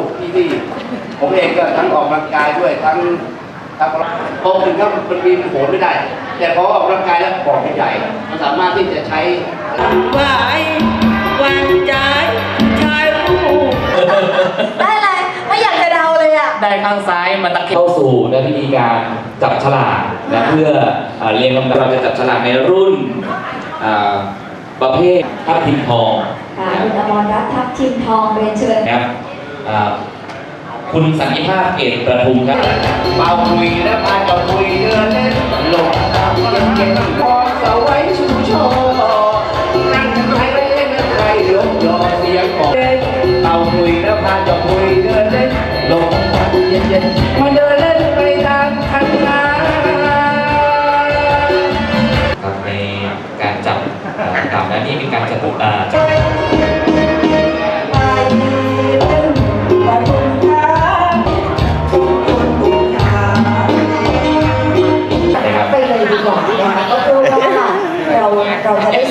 สุขที่นี่ ผมเองก็ทั้งออกกำลังกายด้วยทั้งทั้งพอถึงก็มันมีโหนไม่ได้ แต่พอออกกำลังกายแล้วปอดมันใหญ่มันสามารถที่จะใช้ไว้วางใจชายผู้ได้อะไรไม่อยากจะเดาเลยอะได้ข้างซ้ายมาตะเข้าสู่ในพิธีการจับฉลากนะเพื่อเอ่อเรียงลำดับเราจะจับฉลากในรุ่นอ่าประเภททัพทิมทองค่ะคุณอมรรัตน์ทัพทิมทองเรียนเชิญนะครับอ่า คุณสันติภาพเกตประทุมครับเป่าคุยและพายก็คุยเดินเล่นหลงตามเก็บพอสวัยชูโชนั่งใครเล่นใครหลงรอเสียงบอกเป่าคุยและพายก็คุยเดินเล่นหลงตามเย็นเย็นมาเดินเล่นไปตามคันนาครับในการจับตามและนี่เป็นการจับตับ ก่อนนะคะก็คือว่าเราเราจะได้